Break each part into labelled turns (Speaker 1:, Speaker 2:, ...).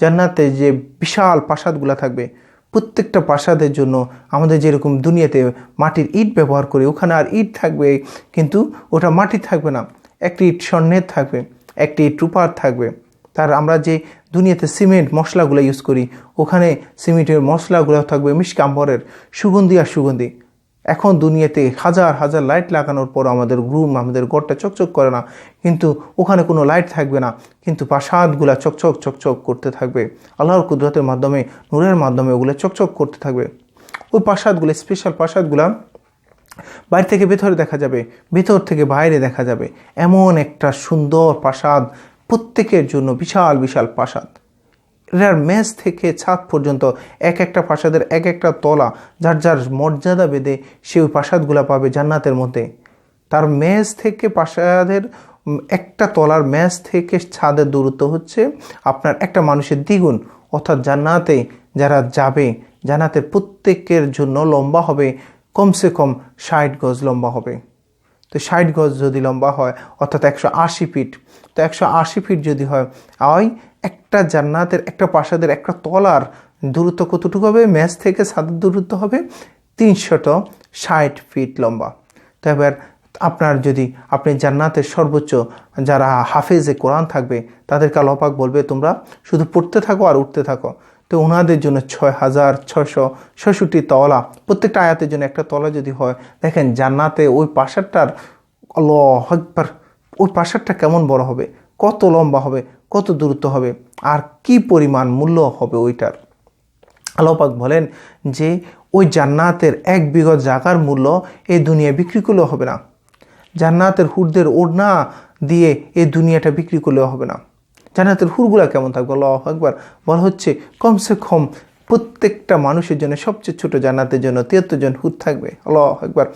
Speaker 1: জান্নাতে যে বিশাল প্রাসাদগুলো থাকবে, প্রত্যেকটা প্রাসাদের জন্য আমাদের যেরকম দুনিয়াতে মাটির ইট ব্যবহার করি, ওখানে আর ইট থাকবে, কিন্তু ওটা মাটি থাকবে না। একটি ইট স্বর্ণের থাকবে, একটি ইট রূপার থাকবে। তার আমরা যে দুনিয়াতে সিমেন্ট মশলাগুলো ইউজ করি, ওখানে সিমেন্টের মশলাগুলো থাকবে মিষ্কাম্বরের সুগন্ধি আর সুগন্ধি। এখন দুনিয়াতে হাজার হাজার লাইট লাগানোর পর আমাদের রুম আমাদের ঘরটা চকচক করে না। কিন্তু ওখানে কোনো লাইট থাকবে না। কিন্তু প্রাসাদগুলা চকচক চকচক করতে থাকবে। আল্লাহর কুদরতের মাধ্যমে, নূরের মাধ্যমে ওগুলো চকচক করতে থাকবে। ওই প্রাসাদগুলো স্পেশাল প্রাসাদগুলা বাইরে থেকে ভেতরে দেখা যাবে, ভেতর থেকে বাইরে দেখা যাবে। এমন একটা সুন্দর প্রাসাদ, প্রত্যেকের জন্য বিশাল বিশাল প্রাসাদ। এটার মেজ থেকে ছাদ পর্যন্ত এক একটা প্রাসাদের এক একটা তলা, যার যার মর্যাদা বেঁধে সে ওই প্রাসাদগুলো পাবে জান্নাতের মধ্যে। তার মেজ থেকে প্রাসাদের একটা তলার মেজ থেকে ছাদের দূরত্ব হচ্ছে আপনার একটা মানুষের দ্বিগুণ। অর্থাৎ জান্নাতে যারা যাবে, জান্নাতের প্রত্যেকের জন্য লম্বা হবে, কমসে কম ষাট গজ লম্বা হবে। তো ষাট গজ যদি লম্বা হয়, অর্থাৎ একশো আশি ফিট, তো একশো আশি ফিট যদি হয় ওই একটা জান্নাতের, একটা প্রাসাদের, একটা তলার দূরত্ব কতটুকু হবে? ম্যাচ থেকে ছাদের দূরত্ব হবে তিনশত ষাট ফিট লম্বা। তো এবার আপনার যদি, আপনি জান্নাতের সর্বোচ্চ যারা হাফেজে কোরআন থাকবে, তাদেরকে আল্লাপাক বলবে, তোমরা শুধু পড়তে থাকো আর উঠতে থাকো। তো ওনাদের জন্য ছয় হাজার ছশো ছষট্টি তলা, প্রত্যেকটা আয়াতের জন্য একটা তলা যদি হয়, দেখেন জান্নাতে ওই পাশারটার আল্লাহ একবার ওই পাশারটা কেমন বড় হবে? কত লম্বা হবে? কত দূরত্ব হবে? আর কি পরিমাণ মূল্য হবে ওইটার? আল্লাপাক বলেন যে, ওই জান্নাতের এক বিঘত জাগার মূল্য এই দুনিয়া বিক্রি করলেও হবে না। জান্নাতের হুরদের ওড়না দিয়ে এই দুনিয়াটা বিক্রি করলেও হবে না। জান্নাতের হুরগুলা কেমন থাকবে? আল্লাহ একবার বলা হচ্ছে, কমসে কম প্রত্যেকটা মানুষের জন্য সবচেয়ে ছোট জান্নাতের জন্য তিয়াত্তর জন হুর থাকবে। আল্লাহ একবার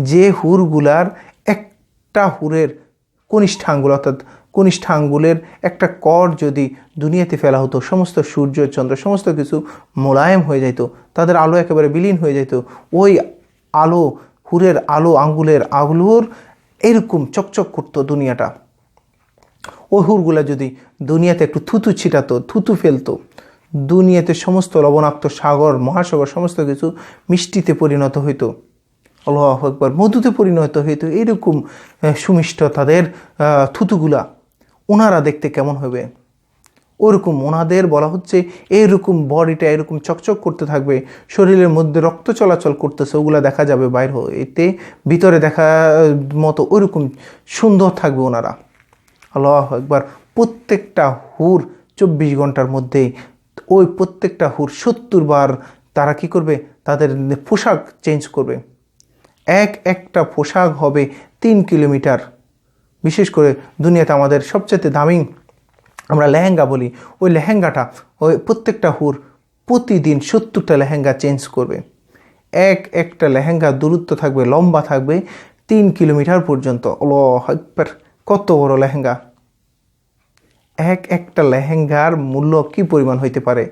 Speaker 1: যে হুরগুলার একটা হুরের কনিষ্ঠ আঙ্গুল অর্থাৎ কনিষ্ঠ আঙ্গুলের একটা কর যদি দুনিয়াতে ফেলা হতো, সমস্ত সূর্য, চন্দ্র, সমস্ত কিছু মোলায়েম হয়ে যেত তাদের আলো একেবারে বিলীন হয়ে যেত ওই আলো, হুরের আলো, আঙ্গুলের আগুলোর এরকম চকচক করতো দুনিয়াটা। ওই হুরগুলা যদি দুনিয়াতে একটু থুতু ছিটাতো, থুতু ফেলতো, দুনিয়াতে সমস্ত লবণাক্ত সাগর, মহাসাগর, সমস্ত কিছু মিষ্টিতে পরিণত হইতো। আল্লাহ একবার মধুতে পরিণত হইতো এরকম সুমিষ্ট তাদের থুতুগুলা ওনারা দেখতে কেমন হবে? ওরকম ওনাদের বলা হচ্ছে এরকম বডিটা এরকম চকচক করতে থাকবে, শরীরের মধ্যে রক্ত চলাচল করতেছে, ওগুলা দেখা যাবে বাইর এতে ভিতরে দেখা মতো ওইরকম সুন্দর থাকবে ওনারা। আল্লাহ একবার প্রত্যেকটা হুর চব্বিশ ঘণ্টার মধ্যে ওই প্রত্যেকটা হুর সত্তর বার তারা কি করবে? তাদের পোশাক চেঞ্জ করবে। এক একটা পোশাক হবে তিন কিলোমিটার। বিশেষ করে দুনিয়াতে আমাদের সবচেয়ে দামি, আমরা লেহেঙ্গা বলি, ওই লেহেঙ্গাটা, ওই প্রত্যেকটা হুর প্রতিদিন সত্তরটা লেহেঙ্গা চেঞ্জ করবে। এক একটা লেহেঙ্গা দূরত্ব থাকবে, লম্বা থাকবে তিন কিলোমিটার পর্যন্ত। একবার কত বড় লেহেঙ্গা। এক একটা লেহেঙ্গার মূল্য কি পরিমাণ হইতে পারে?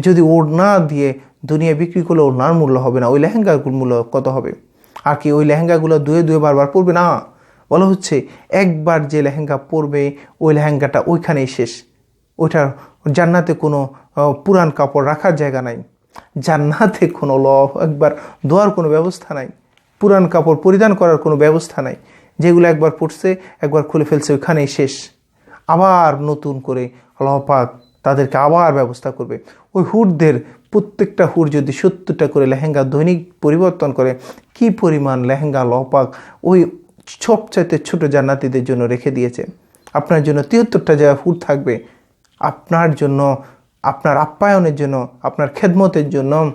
Speaker 1: যদি ওড়না দিয়ে দুনিয়া বিক্রি করলে ওড়নার মূল্য হবে না, ওই লেহেঙ্গার মূল্য কত হবে? আর কি ওই লেহেঙ্গাগুলো দুয়ে দুয়ে বারবার পরবে? না, বলা হচ্ছে একবার যে লেহেঙ্গা পরবে, ওই লেহেঙ্গাটা ওইখানেই শেষ। ওইটার জান্নাতে কোনো পুরান কাপড় রাখার জায়গা নাই। জান্নাতে কোনো ল একবার ধোয়ার কোনো ব্যবস্থা নাই। পুরান কাপড় পরিধান করার কোনো ব্যবস্থা নাই। যেগুলো একবার পড়ছে একবার খুলে ফেলছে, ওইখানেই শেষ। আবার নতুন করে আল্লাহ তাদেরকে আবার ব্যবস্থা করবে। ওই হুরদের প্রত্যেকটা হুর যদি সত্তরটা করে লেহেঙ্গা দৈনিক পরিবর্তন করে, কি পরিমাণ লেহেঙ্গা লপাক পাক ওই সবচাইতে ছোট জান্নাতিদের জন্য রেখে দিয়েছে? আপনার জন্য তিয়াত্তরটা জায়গা হুর থাকবে, আপনার জন্য, আপনার আপ্যায়নের জন্য, আপনার খেদমতের জন্য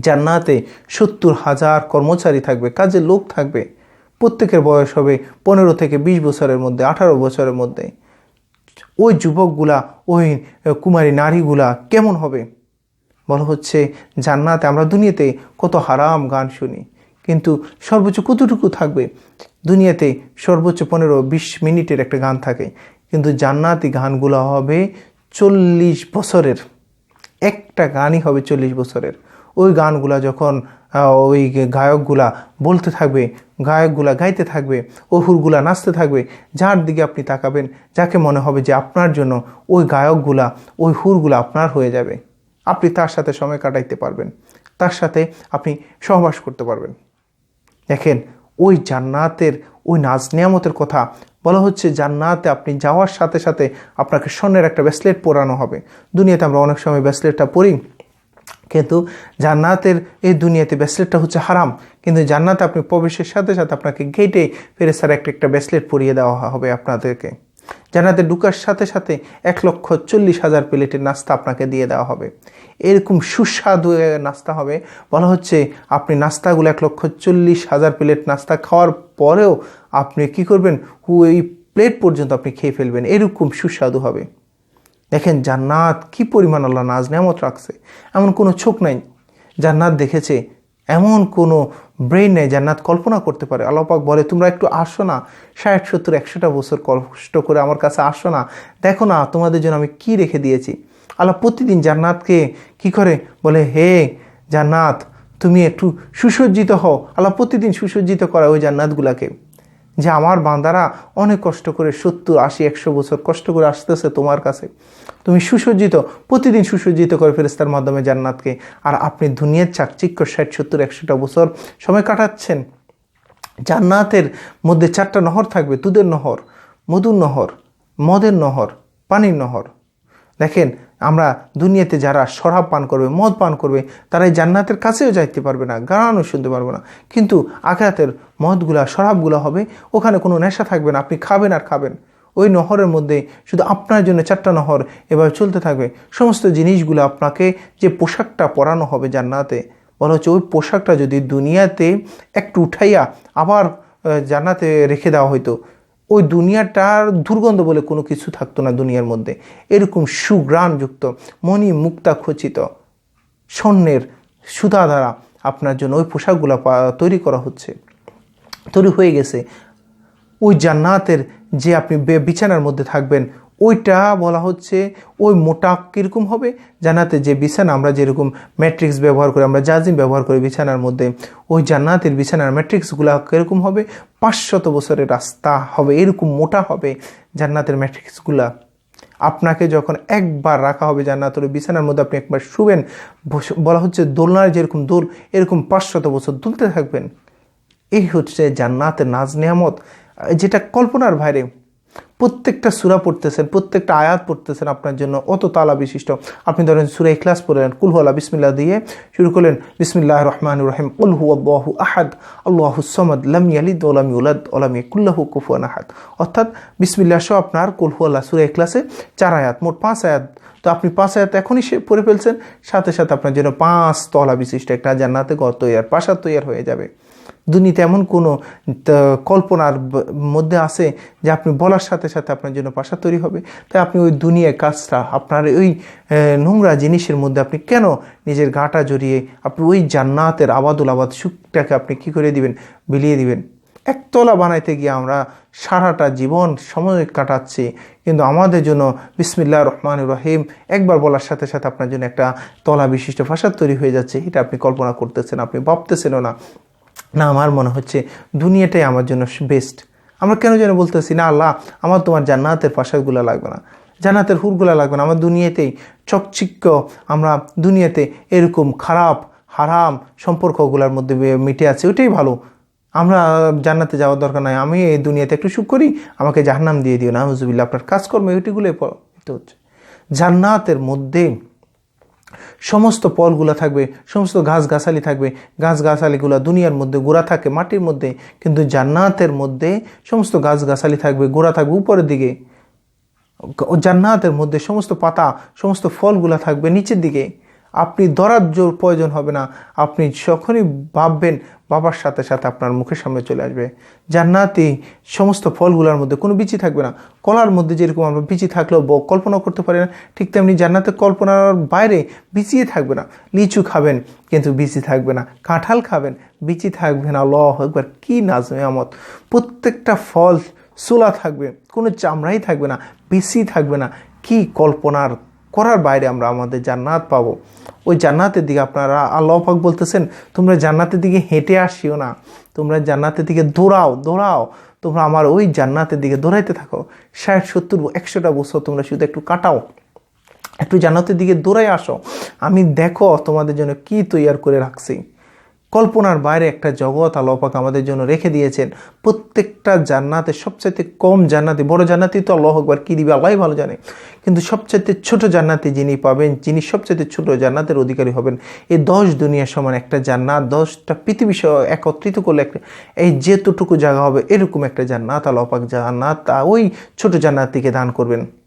Speaker 1: জান্নাতে সত্তর হাজার কর্মচারী থাকবে কাজের লোক থাকবে। প্রত্যেকের বয়স হবে পনেরো থেকে বিশ বছরের মধ্যে, আঠারো বছরের মধ্যে। ওই যুবকগুলা, ওই কুমারী নারীগুলা কেমন হবে? বলা হচ্ছে, জান্নাতে আমরা দুনিয়াতে কত হারাম গান শুনি। কিন্তু সর্বোচ্চ কতটুকু থাকবে? দুনিয়াতে সর্বোচ্চ পনেরো বিশ মিনিটের একটা গান থাকে। কিন্তু জান্নাতি গানগুলো হবে চল্লিশ বছরের। একটা গানই হবে চল্লিশ বছরের। ওই গানগুলা যখন ওই গায়কগুলা বলতে থাকবে, গায়কগুলা গাইতে থাকবে ওই হুরগুলা নাচতে থাকবে, যার দিকে আপনি তাকাবেন, যাকে মনে হবে যে আপনার জন্য ওই গায়কগুলা, ওই হুরগুলা আপনার হয়ে যাবে। আপনি তার সাথে সময় কাটাইতে পারবেন। তার সাথে আপনি সহবাস করতে পারবেন। দেখেন, ওই জান্নাতের, ওই নাজ নিয়ামতের কথা বলা হচ্ছে জান্নাতে আপনি যাওয়ার সাথে সাথে আপনাকে স্বর্ণের একটা ব্রেসলেট পরানো হবে। দুনিয়াতে আমরা অনেক সময় ব্রেসলেটটা পরি, কিন্তু জান্নাতের এই দুনিয়াতে ব্রেসলেটটা হচ্ছে হারাম। কিন্তু জান্নাতে আপনি প্রবেশের সাথে সাথে আপনাকে গেটে ফেরেস্তার একটা একটা ব্রেসলেট পরিয়ে দেওয়া হবে আপনাদেরকে। জান্নাতে ঢুকার সাথে সাথে এক লক্ষ চল্লিশ হাজার প্লেটের নাস্তা আপনাকে দিয়ে দেওয়া হবে। এরকম সুস্বাদু নাস্তা হবে। বলা হচ্ছে আপনি নাস্তাগুলো এক লক্ষ চল্লিশ হাজার প্লেট নাস্তা খাওয়ার পরেও আপনি কি করবেন? ওই প্লেট পর্যন্ত আপনি খেয়ে ফেলবেন। এরকম সুস্বাদু হবে। দেখেন জান্নাত কি পরিমাণ আল্লাহ নাজ নেয়ামত রাখছে। এমন কোনো চোখ নাই। জান্নাত দেখেছে এমন কোনো ব্রেন জান্নাত কল্পনা করতে পারে। আল্লাপাক বলে, তোমরা একটু আসো না, ষাট, সত্তর, একশোটা বছর কষ্ট করে আমার কাছে আসো না। দেখো না তোমাদের জন্য আমি কি রেখে দিয়েছি। আল্লাহ প্রতিদিন জান্নাতকে কি করে? বলে, হে জান্নাত, তুমি একটু সুসজ্জিত হও। আল্লাহ প্রতিদিন সুসজ্জিত করা ওই জান্নাতগুলাকে। যে আমার বান্দারা অনেক কষ্ট করে সত্তর, আশি, একশো বছর কষ্ট করে আসতেছে তোমার কাছে। তুমি সুসজ্জিত, প্রতিদিন সুসজ্জিত করে ফেরেস্তার মাধ্যমে জান্নাতকে। আর আপনি দুনিয়ার চাকচিক্য, ষাট, সত্তর, একশোটা বছর সময় কাটাচ্ছেন। জান্নাতের মধ্যে চারটা নহর থাকবে, দুধের নহর, মধুর নহর, মদের নহর, পানির নহর। দেখেন আমরা দুনিয়াতে যারা শরাব পান করবে, মদ পান করবে, তারা এই জান্নাতের কাছেও যাইতে পারবে না, গানও শুনতে পারবে না। কিন্তু আঘাতের মদগুলা, শরাবগুলো হবে, ওখানে কোনো নেশা থাকবে না, আপনি খাবেন আর খাবেন। ওই নহরের মধ্যে শুধু আপনার জন্য চারটা নহর এভাবে চলতে থাকবে। সমস্ত জিনিসগুলো আপনাকে যে পোশাকটা পরানো হবে জান্নাতে, বলা হচ্ছে ওই পোশাকটা যদি দুনিয়াতে একটু উঠাইয়া আবার জান্নাতে রেখে দেওয়া হইতো ওই দুনিয়াটার দুর্গন্ধ বলে কোনো কিছু থাকতো না দুনিয়ার মধ্যে। এরকম সুগ্রাণযুক্ত মণি মুক্তা খচিত স্বর্ণের সুতা দ্বারা আপনার জন্য ওই পোশাকগুলো তৈরি করা হচ্ছে। তৈরি হয়ে গেছে। ওই জান্নাতের যে আপনি বিছানার মধ্যে থাকবেন ওইটা বলা হচ্ছে ওই মোটা কীরকম হবে? জান্নাতে যে বিছানা, আমরা যেরকম ম্যাট্রিক্স ব্যবহার করি, আমরা জাজিম ব্যবহার করি বিছানার মধ্যে, ওই জান্নাতের বিছানার ম্যাট্রিক্সগুলো কীরকম হবে? পাঁচশত বছরের রাস্তা হবে, এরকম মোটা হবে জান্নাতের ম্যাট্রিক্সগুলা আপনাকে যখন একবার রাখা হবে জান্নাতের বিছানার মধ্যে, আপনি একবার শুবেন বলা হচ্ছে দোলনার যেরকম দোল, এরকম পাঁচশত বছর দুলতে থাকবেন। এই হচ্ছে জান্নাতের নাজ নিয়ামত। যেটা কল্পনার বাইরে প্রত্যেকটা সুরা পড়তেছেন, প্রত্যেকটা আয়াত পড়তেছেন আপনার জন্য অত তালা বিশিষ্ট। আপনি ধরেন সুরা ইখলাস পড়লেন কুলহুয়ালা বিসমিল্লা দিয়ে শুরু করলেন বিসমিল্লাহ রহমান রহিম উলহু আল্লাহু আহাদ, আল্লাহু সমাদ, লাম ইয়ালিদ ওলাম ইউলাদ ওলাম কুল্লাহু কুফুয়ান আহাদ। অর্থাৎ বিসমিল্লাহ সহ আপনার কুলহুয়াল্লাহ সুরা ইখলাসে চার আয়াত, মোট পাঁচ আয়াত। তো আপনি পাঁচ আয়াত এখনই সে পড়ে ফেলছেন, সাথে সাথে আপনার জন্য পাঁচ তলা বিশিষ্ট একটা জান্নাতে ঘর তৈয়ার প্রাসাদ তৈয়ার হয়ে যাবে। দুনিয়াতে এমন কোনো কল্পনার মধ্যে আছে যে আপনি বলার সাথে সাথে আপনার জন্য পাশা তৈরি হবে। তাই আপনি ওই দুনিয়ার কাজটা, আপনার ওই নোংরা জিনিসের মধ্যে আপনি কেন নিজের গাটা জড়িয়ে, আপনি ওই জান্নাতের আবাদুল আবাদ সুখটাকে আপনি কি করে দিবেন, বিলিয়ে দিবেন? একতলা বানাইতে গিয়ে আমরা সারাটা জীবন সময় কাটাচ্ছি, কিন্তু আমাদের জন্য বিসমিল্লা রহমান রহিম একবার বলার সাথে সাথে আপনার জন্য একটা তলা বিশিষ্ট ভাষা তৈরি হয়ে যাচ্ছে। এটা আপনি কল্পনা করতেছেন, আপনি ভাবতেছেনও না। না, আমার মনে হচ্ছে দুনিয়াটাই আমার জন্য বেস্ট আমরা কেন যেন বলতেছি, না আল্লাহ, আমার তোমার জান্নাতের পাশাগুলো লাগবে না। জান্নাতের হুরগুলো লাগবে না। আমার দুনিয়াতেই চকচিক্য, আমরা দুনিয়াতে এরকম খারাপ, হারাম সম্পর্কগুলোর মধ্যে মিটে আছে ওইটাই ভালো। আমরা জান্নাতে যাওয়ার দরকার নাই। আমি এই দুনিয়াতে একটু সুখ করি, আমাকে জাহান্নাম দিয়ে দিও। না হুজুবিল্লা আপনার কাজকর্ম ওইটিগুলোই হচ্ছে। জান্নাতের মধ্যে সমস্ত পলগুলা থাকবে, সমস্ত গাছগাছালি থাকবে, গাছগাছালিগুলা দুনিয়ার মধ্যে গোড়া থাকে, মাটির মধ্যে, কিন্তু জান্নাতের মধ্যে সমস্ত গাছগাছালি থাকবে, গোড়া থাকবে উপরের দিকে। জান্নাতের মধ্যে সমস্ত পাতা, সমস্ত ফলগুলা থাকবে নিচের দিকে। আপনি ধরার জোর প্রয়োজন হবে না। আপনি যখনই ভাববেন বাবার সাথে সাথে আপনার মুখের সামনে চলে আসবে। জান্নাতি সমস্ত ফলগুলোর মধ্যে কোনো বিচি থাকবে না। কলার মধ্যে যেরকম আমরা বিচি থাকলেও কল্পনা করতে পারি না, ঠিক তেমনি জান্নাতের কল্পনার বাইরে বিচিয়ে থাকবে না। লিচু খাবেন, কিন্তু বিচি থাকবে না। কাঁঠাল খাবেন, বিচি থাকবে না। ল একবার কি নাজমে আমত প্রত্যেকটা ফল সুলা থাকবে, কোনো চামড়াই থাকবে না, বিচি থাকবে না। কি কল্পনার করার বাইরে আমরা আমাদের জান্নাত পাবো। ওই জান্নাতের দিকে আপনারা আল্লাহ পাক বলতেছেন, তোমরা জান্নাতের দিকে হেঁটে আসিও না। তোমরা জান্নাতের দিকে দৌড়াও দৌড়াও। তোমরা আমার ওই জান্নাতের দিকে দৌড়াইতে থাকো। ষাট, সত্তর, একশোটা বছর তোমরা শুধু একটু কাটাও। একটু জান্নাতের দিকে দৌড়াই আসো। আমি দেখো তোমাদের জন্য কি তৈয়ার করে রাখছি। কল্পনার বাইরে একটা জগৎ আল্লাপাক আমাদের জন্য রেখে দিয়েছেন। প্রত্যেকটা জান্নাতে সবচাইতে কম জান্নাতি, বড় জান্নাতি তো আল্লাহ একবার কী দিবে আল্লাহ ভালো জানে। কিন্তু সবচাইতে ছোট জান্নাতি যিনি পাবেন, যিনি সবচাইতে ছোট জান্নাতের অধিকারী হবেন, এই দশ দুনিয়ার সমান একটা জান্নাত, দশটা পৃথিবী সহ একত্রিত করলে একটা, এই যেতটুকু জায়গা হবে এরকম একটা জান্নাত আল্লাপাক জান্নাত ওই ছোট জান্নাতিকে দান করবেন।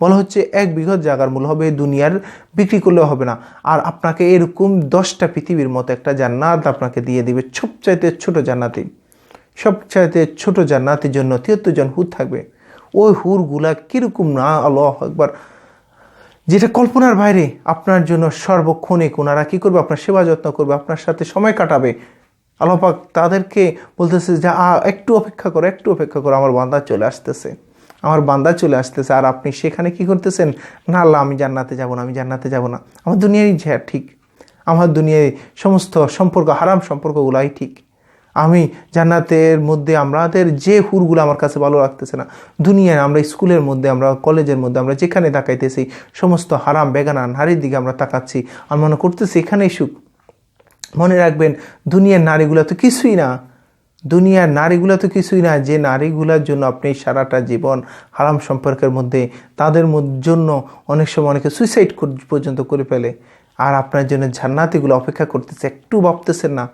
Speaker 1: বলা হচ্ছে এক বৃহৎ জায়গার মূল হবে দুনিয়ার বিক্রি করলেও হবে না। আর আপনাকে এরকম দশটা পৃথিবীর মতো একটা জান্নাত আপনাকে দিয়ে দিবে সবচাইতে ছোট জান্নাতি। সবচাইতে ছোট জান্নাতের জন্য তিয়াত্তর জন হুর থাকবে। ওই হুরগুলা কীরকম না? আল্লাহ একবার যেটা কল্পনার বাইরে। আপনার জন্য সর্বক্ষণে ওনারা কী করবে? আপনার সেবা যত্ন করবে, আপনার সাথে সময় কাটাবে। আল্লাপাক তাদেরকে বলতেছে যে একটু অপেক্ষা করো, একটু অপেক্ষা করো, আমার বান্দা চলে আসতেছে। আমার বান্দা চলে আসতেছে, আর আপনি সেখানে কি করতেছেন? না আল্লাহ, আমি জান্নাতে যাব না, আমি জান্নাতে যাব না। আমার দুনিয়ারই যা ঠিক। আমার দুনিয়ায় সমস্ত সম্পর্ক, হারাম সম্পর্কগুলাই ঠিক। আমি জান্নাতের মধ্যে আমাদের যে হুরগুলো আমার কাছে ভালো লাগতেছে না, দুনিয়ায় আমরা স্কুলের মধ্যে, আমরা কলেজের মধ্যে, আমরা যেখানে তাকাইতেছি, সমস্ত হারাম, বেগানা, নারীর দিকে আমরা তাকাচ্ছি, আমি মনে করতেছি এখানেই সুখ। মনে রাখবেন, দুনিয়ার নারীগুলো তো কিছুই না। দুনিয়ার নারীগুলো তো কিছুই না, যে নারীগুলোর জন্য আপনি সারাটা জীবন হারাম সম্পর্কের মধ্যে তাদের জন্য অনেক সময় অনেকে সুইসাইড পর্যন্ত করে ফেলে। আর আপনার জন্য জান্নাতিগুলো অপেক্ষা করতেছে, একটু ভাবতেছেন না?